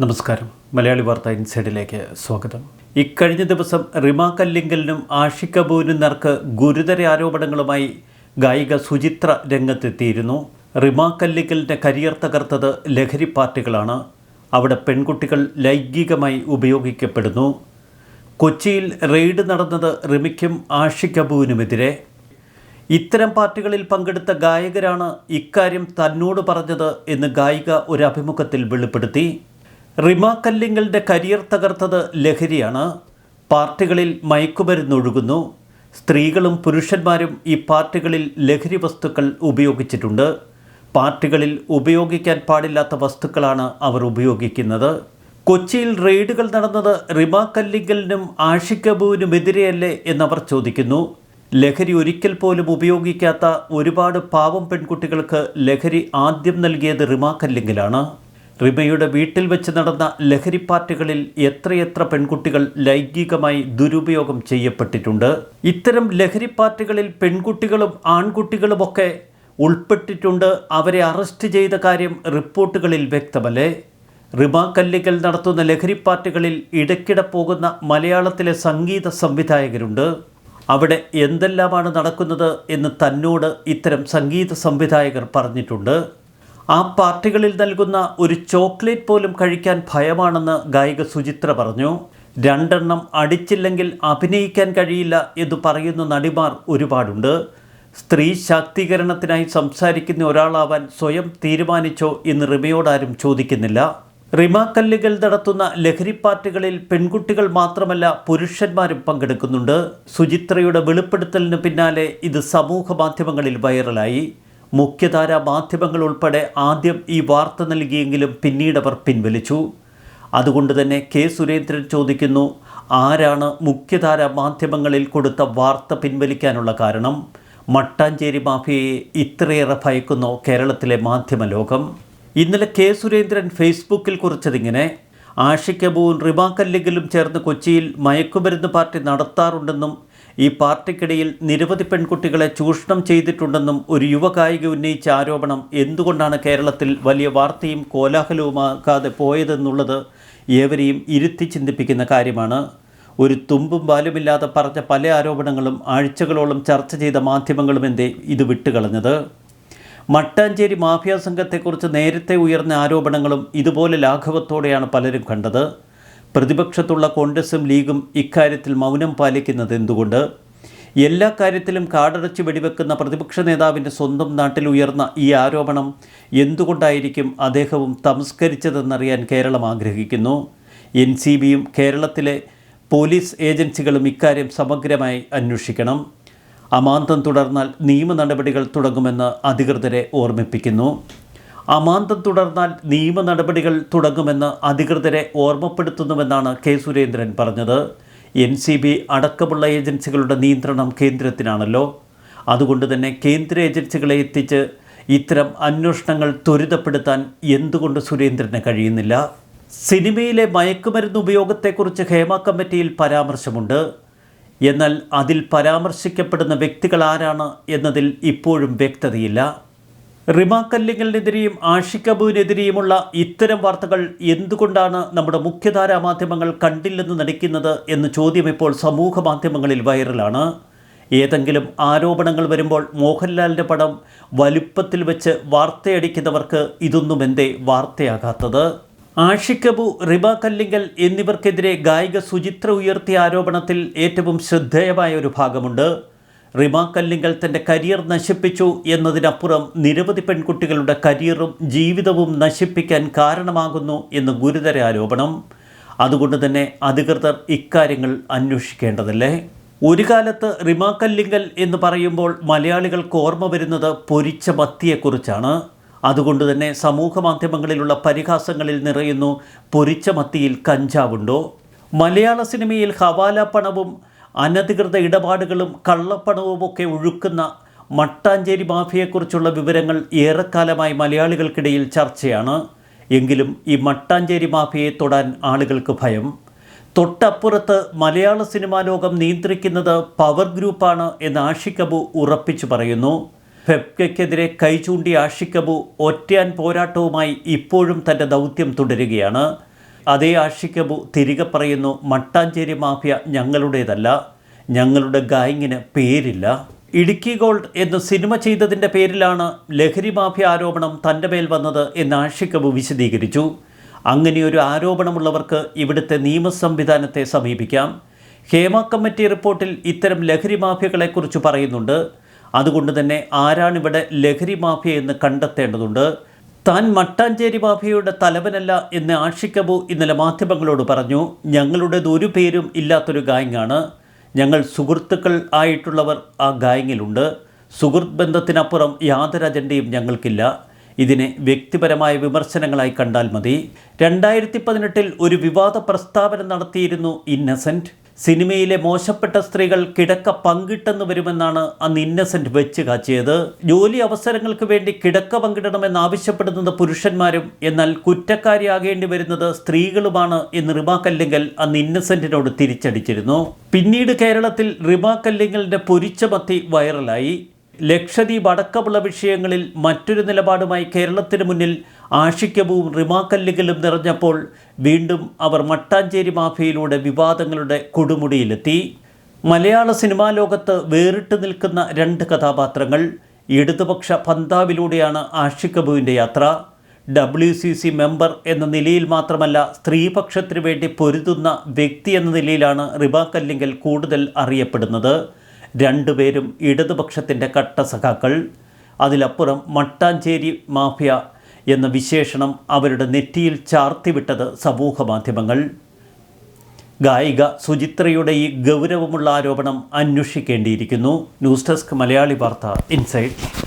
നമസ്കാരം. മലയാളി വാർത്ത ഇൻസൈഡിലേക്ക് സ്വാഗതം. ഇക്കഴിഞ്ഞ ദിവസം റിമ കല്ലിങ്കലിനും ആഷിക് കപൂരിനും നേർക്ക് ഗുരുതര ആരോപണങ്ങളുമായി ഗായിക സുചിത്ര രംഗത്തെത്തിയിരുന്നു. റിമ കല്ലിങ്കലിന്റെ കരിയർ തകർത്തത് ലഹരി പാർട്ടികളാണ്. അവിടെ പെൺകുട്ടികൾ ലൈംഗികമായി ഉപയോഗിക്കപ്പെടുന്നു. കൊച്ചിയിൽ റെയ്ഡ് നടന്നത് റിമിക്കും ആഷിക് കപൂരിനുമെതിരെ. ഇത്തരം പാർട്ടികളിൽ പങ്കെടുത്ത ഗായകരാണ് ഇക്കാര്യം തന്നോട് പറഞ്ഞത് എന്ന് ഗായിക ഒരു അഭിമുഖത്തിൽ വെളിപ്പെടുത്തി. റിമ കല്ലിങ്ങളുടെ കരിയർ തകർത്തത് ലഹരിയാണ്. പാർട്ടികളിൽ മയക്കുമരുന്നൊഴുകുന്നു. സ്ത്രീകളും പുരുഷന്മാരും ഈ പാർട്ടികളിൽ ലഹരി വസ്തുക്കൾ ഉപയോഗിച്ചിട്ടുണ്ട്. പാർട്ടികളിൽ ഉപയോഗിക്കാൻ പാടില്ലാത്ത വസ്തുക്കളാണ് അവർ ഉപയോഗിക്കുന്നത്. കൊച്ചിയിൽ റെയ്ഡുകൾ നടന്നത് റിമ കല്ലിങ്കലിനും ആഷിക് കപൂരിനുമെതിരെയല്ലേ എന്നവർ ചോദിക്കുന്നു. ലഹരി ഒരിക്കൽ പോലും ഉപയോഗിക്കാത്ത ഒരുപാട് പാവം പെൺകുട്ടികൾക്ക് ലഹരി ആദ്യം നൽകിയത് റിമ റിമയുടെ വീട്ടിൽ വെച്ച് നടന്ന ലഹരി പാർട്ടികളിൽ എത്രയെത്ര പെൺകുട്ടികൾ ലൈംഗികമായി ദുരുപയോഗം ചെയ്യപ്പെട്ടിട്ടുണ്ട്? ഇത്തരം ലഹരി പാർട്ടികളിൽ പെൺകുട്ടികളും ആൺകുട്ടികളുമൊക്കെ ഉൾപ്പെട്ടിട്ടുണ്ട്. അവരെ അറസ്റ്റ് ചെയ്ത കാര്യം റിപ്പോർട്ടുകളിൽ വ്യക്തമല്ലേ? റിമ കല്ലിക്കൽ നടത്തുന്ന ലഹരി പാർട്ടികളിൽ ഇടയ്ക്കിടെ പോകുന്ന മലയാളത്തിലെ സംഗീത സംവിധായകരുണ്ട്. അവിടെ എന്തെല്ലാമാണ് നടക്കുന്നത് എന്ന് തന്നോട് ഇത്തരം സംഗീത സംവിധായകർ പറഞ്ഞിട്ടുണ്ട്. ആ പാർട്ടികളിൽ നൽകുന്ന ഒരു ചോക്ലേറ്റ് പോലും കഴിക്കാൻ ഭയമാണെന്ന് ഗായിക സുചിത്ര പറഞ്ഞു. രണ്ടെണ്ണം അടിച്ചില്ലെങ്കിൽ അഭിനയിക്കാൻ കഴിയില്ല എന്ന് പറയുന്ന നടിമാർ ഒരുപാടുണ്ട്. സ്ത്രീ ശാക്തീകരണത്തിനായി സംസാരിക്കുന്ന ഒരാളാവാൻ സ്വയം തീരുമാനിച്ചോ എന്ന് റിമയോടാരും ചോദിക്കുന്നില്ല. റിമ കല്ലുകൾ നടത്തുന്ന ലഹരി പാർട്ടികളിൽ പെൺകുട്ടികൾ മാത്രമല്ല പുരുഷന്മാരും പങ്കെടുക്കുന്നുണ്ട്. സുചിത്രയുടെ വെളിപ്പെടുത്തലിന് പിന്നാലെ ഇത് സമൂഹ മാധ്യമങ്ങളിൽ വൈറലായി. മുഖ്യധാര മാധ്യമങ്ങൾ ഉൾപ്പെടെ ആദ്യം ഈ വാർത്ത നൽകിയെങ്കിലും പിന്നീട് അവർ പിൻവലിച്ചു. അതുകൊണ്ട് തന്നെ കെ. സുരേന്ദ്രൻ ചോദിക്കുന്നു ആരാണ് മുഖ്യധാര മാധ്യമങ്ങളിൽ കൊടുത്ത വാർത്ത പിൻവലിക്കാനുള്ള കാരണം? മട്ടാഞ്ചേരി മാഫിയയെ ഇത്രയേറെ ഭയക്കുന്നു കേരളത്തിലെ മാധ്യമ ലോകം. ഇന്നലെ കെ. സുരേന്ദ്രൻ ഫേസ്ബുക്കിൽ കുറിച്ചതിങ്ങനെ ആഷിക്കബുവും റിമാക്കല്ലിങ്കിലും ചേർന്ന് കൊച്ചിയിൽ മയക്കുമരുന്ന് പാർട്ടി നടത്താറുണ്ടെന്നും ഈ പാർട്ടിക്കിടയിൽ നിരവധി പെൺകുട്ടികളെ ചൂഷണം ചെയ്തിട്ടുണ്ടെന്നും ഒരു യുവകായിക ഉന്നയിച്ച ആരോപണം എന്തുകൊണ്ടാണ് കേരളത്തിൽ വലിയ വാർത്തയും കോലാഹലവുമാകാതെ പോയതെന്നുള്ളത് ഏവരെയും ഇരുത്തി ചിന്തിപ്പിക്കുന്ന കാര്യമാണ്. ഒരു തുമ്പും ബാലുമില്ലാതെ പറഞ്ഞ പല ആരോപണങ്ങളും ആഴ്ചകളോളം ചർച്ച ചെയ്ത മാധ്യമങ്ങളും എന്തേ ഇത് വിട്ടുകളഞ്ഞത്. മട്ടാഞ്ചേരി മാഫിയ സംഘത്തെക്കുറിച്ച് നേരത്തെ ഉയർന്ന ആരോപണങ്ങളും ഇതുപോലെ ലാഘവത്തോടെയാണ് പലരും കണ്ടത്. പ്രതിപക്ഷത്തുള്ള കോൺഗ്രസും ലീഗും ഇക്കാര്യത്തിൽ മൗനം പാലിക്കുന്നത് എന്തുകൊണ്ട്? എല്ലാ കാര്യത്തിലും കാടടച്ച് വെടിവെക്കുന്ന പ്രതിപക്ഷ നേതാവിന്റെ സ്വന്തം നാട്ടിൽ ഉയർന്ന ഈ ആരോപണം എന്തുകൊണ്ടായിരിക്കും അദ്ദേഹവും തമസ്കരിച്ചതെന്നറിയാൻ കേരളം ആഗ്രഹിക്കുന്നു? എൻ സി ബിയും കേരളത്തിലെ പോലീസ് ഏജൻസികളും ഇക്കാര്യം സമഗ്രമായി അന്വേഷിക്കണം. അമാന്തം തുടർന്നാൽ നിയമ നടപടികൾ തുടങ്ങുമെന്ന് അധികൃതരെ ഓർമ്മിപ്പിക്കുന്നു. അമാന്തം തുടർന്നാൽ നിയമ നടപടികൾ തുടങ്ങുമെന്ന് അധികൃതരെ ഓർമ്മപ്പെടുത്തുന്നുവെന്നാണ് കെ സുരേന്ദ്രൻ പറഞ്ഞത്. എൻ സി ബി അടക്കമുള്ള ഏജൻസികളുടെ നിയന്ത്രണം കേന്ദ്രത്തിനാണല്ലോ. അതുകൊണ്ട് തന്നെ കേന്ദ്ര ഏജൻസികളെ എത്തിച്ച് ഇത്തരം അന്വേഷണങ്ങൾ ത്വരിതപ്പെടുത്താൻ എന്തുകൊണ്ട് സുരേന്ദ്രന് കഴിയുന്നില്ല? സിനിമയിലെ മയക്കുമരുന്ന് ഉപയോഗത്തെക്കുറിച്ച് ഹേമ കമ്മിറ്റിയിൽ പരാമർശമുണ്ട്. എന്നാൽ അതിൽ പരാമർശിക്കപ്പെടുന്ന വ്യക്തികൾ ആരാണ് എന്നതിൽ ഇപ്പോഴും വ്യക്തതയില്ല. റിമ കല്ലിങ്ങലിനെതിരെയും ആഷിക് ഇത്തരം വാർത്തകൾ എന്തുകൊണ്ടാണ് നമ്മുടെ മുഖ്യധാരാ മാധ്യമങ്ങൾ കണ്ടില്ലെന്ന് നടിക്കുന്നത് എന്ന ചോദ്യം ഇപ്പോൾ സമൂഹ മാധ്യമങ്ങളിൽ വൈറലാണ്. ഏതെങ്കിലും ആരോപണങ്ങൾ വരുമ്പോൾ മോഹൻലാലിന്റെ പടം വലുപ്പത്തിൽ വെച്ച് വാർത്തയടിക്കുന്നവർക്ക് ഇതൊന്നും എന്തേ വാർത്തയാകാത്തത്? ആഷിക് കപു റിബ കല്ലിങ്കൽ എന്നിവർക്കെതിരെ ഗായിക സുചിത്ര ഉയർത്തിയ ആരോപണത്തിൽ ഏറ്റവും ശ്രദ്ധേയമായ ഒരു ഭാഗമുണ്ട്. റിമ കല്ലിങ്കൽ തന്റെ കരിയർ നശിപ്പിച്ചു എന്നതിനപ്പുറം നിരവധി പെൺകുട്ടികളുടെ കരിയറും ജീവിതവും നശിപ്പിക്കാൻ കാരണമാകുന്നു എന്ന് ഗുരുതര ആരോപണം. അതുകൊണ്ട് തന്നെ അധികൃതർ ഇക്കാര്യങ്ങൾ അന്വേഷിക്കേണ്ടതല്ലേ? ഒരു കാലത്ത് റിമ കല്ലിങ്കൽ എന്ന് പറയുമ്പോൾ മലയാളികൾക്ക് ഓർമ്മ വരുന്നത് പൊരിച്ച മത്തിയെക്കുറിച്ചാണ്. അതുകൊണ്ട് തന്നെ സമൂഹ മാധ്യമങ്ങളിലുള്ള പരിഹാസങ്ങളിൽ നിറയുന്നു പൊരിച്ച മത്തിയിൽ കഞ്ചാവുണ്ടോ? മലയാള സിനിമയിൽ ഹവാല പണവും അനധികൃത ഇടപാടുകളും കള്ളപ്പണവും ഒക്കെ ഒഴുക്കുന്ന മട്ടാഞ്ചേരി മാഫിയയെക്കുറിച്ചുള്ള വിവരങ്ങൾ ഏറെക്കാലമായി മലയാളികൾക്കിടയിൽ ചർച്ചയാണ്. എങ്കിലും ഈ മട്ടാഞ്ചേരി മാഫിയയെ തൊടാൻ ആളുകൾക്ക് ഭയം. തൊട്ടപ്പുറത്ത് മലയാള സിനിമാ ലോകം നിയന്ത്രിക്കുന്നത് പവർ ഗ്രൂപ്പാണ് എന്ന് ആഷിക്കബു ഉറപ്പിച്ചു പറയുന്നു. ഫെബ്കയ്ക്കെതിരെ കൈചൂണ്ടി ആഷിക്കബു ഒറ്റയാൻ പോരാട്ടവുമായി ഇപ്പോഴും തന്റെ ദൗത്യം തുടരുകയാണ്. അതേ ആഷിക്കബു തിരികെ പറയുന്നു മട്ടാഞ്ചേരി മാഫിയ ഞങ്ങളുടേതല്ല. ഞങ്ങളുടെ ഗായിങ്ങിന് പേരില്ല. ഇടുക്കി ഗോൾഡ് എന്ന് സിനിമ ചെയ്തതിന്റെ പേരിലാണ് ലഹരി മാഫിയ ആരോപണം തന്റെ മേൽ വന്നത് എന്ന് ആഷിക്കബു വിശദീകരിച്ചു. അങ്ങനെയൊരു ആരോപണമുള്ളവർക്ക് ഇവിടുത്തെ നിയമ സംവിധാനത്തെ സമീപിക്കാം. ഹേമ കമ്മിറ്റി റിപ്പോർട്ടിൽ ഇത്തരം ലഹരി മാഫിയകളെക്കുറിച്ച് പറയുന്നുണ്ട്. അതുകൊണ്ട് തന്നെ ആരാണിവിടെ ലഹരി മാഫിയ എന്ന് കണ്ടെത്തേണ്ടതുണ്ട്? താൻ മട്ടാഞ്ചേരി മാഫിയയുടെ തലവനല്ല എന്ന് ആഷിക്കബു ഇന്നലെ മാധ്യമങ്ങളോട് പറഞ്ഞു. ഞങ്ങളുടേത് ഒരു പേരും ഇല്ലാത്തൊരു ഗായങ്ങാണ് ഞങ്ങൾ സുഹൃത്തുക്കൾ ആയിട്ടുള്ളവർ ആ ഗായങ്ങിലുണ്ട് സുഹൃത്ത് ബന്ധത്തിനപ്പുറം യാതൊരു അജണ്ടയും ഞങ്ങൾക്കില്ല. ഇതിനെ വ്യക്തിപരമായ വിമർശനങ്ങളായി കണ്ടാൽ മതി. രണ്ടായിരത്തി പതിനെട്ടിൽ ഒരു വിവാദ പ്രസ്താവന നടത്തിയിരുന്നു ഇന്നസെന്റ് സിനിമയിലെ മോശപ്പെട്ട സ്ത്രീകൾ കിടക്ക പങ്കിട്ടെന്ന് വരുമെന്നാണ് അന്ന് ഇന്നസെന്റ് വെച്ച് കാച്ചിയത്. ജോലി അവസരങ്ങൾക്ക് വേണ്ടി കിടക്ക പങ്കിടണമെന്ന് ആവശ്യപ്പെടുന്നത് പുരുഷന്മാരും എന്നാൽ കുറ്റക്കാരിയാകേണ്ടി വരുന്നത് സ്ത്രീകളുമാണ് എന്ന് റിമാ കല്ലിങ്കൽ അന്ന് ഇന്നസെന്റിനോട് തിരിച്ചടിച്ചിരുന്നു. പിന്നീട് കേരളത്തിൽ റിമാ കല്ലിങ്കലിന്റെ പൊരിച്ചമത്തി വൈറലായി. ലക്ഷദ്വീപ് അടക്കമുള്ള വിഷയങ്ങളിൽ മറ്റൊരു നിലപാടുമായി കേരളത്തിന് മുന്നിൽ ആഷിക്കവും റിമാക്കല്ലുകളും നിറഞ്ഞപ്പോൾ വീണ്ടും അവർ മട്ടാഞ്ചേരി മാഫിയയിലൂടെ വിവാദങ്ങളുടെ കൊടുമുടിയിലെത്തി. മലയാള സിനിമാ ലോകത്ത് വേറിട്ട് നിൽക്കുന്ന രണ്ട് കഥാപാത്രങ്ങൾ ഇടതുപക്ഷ പന്താവിലൂടെയാണ് ആഷിക്കബുവിന്റെ യാത്ര. ഡബ്ല്യു സി സി മെമ്പർ എന്ന നിലയിൽ മാത്രമല്ല സ്ത്രീപക്ഷത്തിനു വേണ്ടി പൊരുതുന്ന വ്യക്തി എന്ന നിലയിലാണ് റിബാക്കല്ലിങ്കൽ കൂടുതൽ അറിയപ്പെടുന്നത്. രണ്ടുപേരും ഇടതുപക്ഷത്തിന്റെ കട്ട സഖാക്കൾ അതിലപ്പുറം മട്ടാഞ്ചേരി മാഫിയ എന്ന വിശേഷണം അവരുടെ നെറ്റിയിൽ ചാർത്തിവിട്ടത് സമൂഹ മാധ്യമങ്ങൾ. ഗായിക സുചിത്രയുടെ ഈ ഗൗരവമുള്ള ആരോപണം അന്വേഷിക്കേണ്ടിയിരിക്കുന്നു. ന്യൂസ് ഡെസ്ക് മലയാളി വാർത്ത ഇൻസൈഡ്.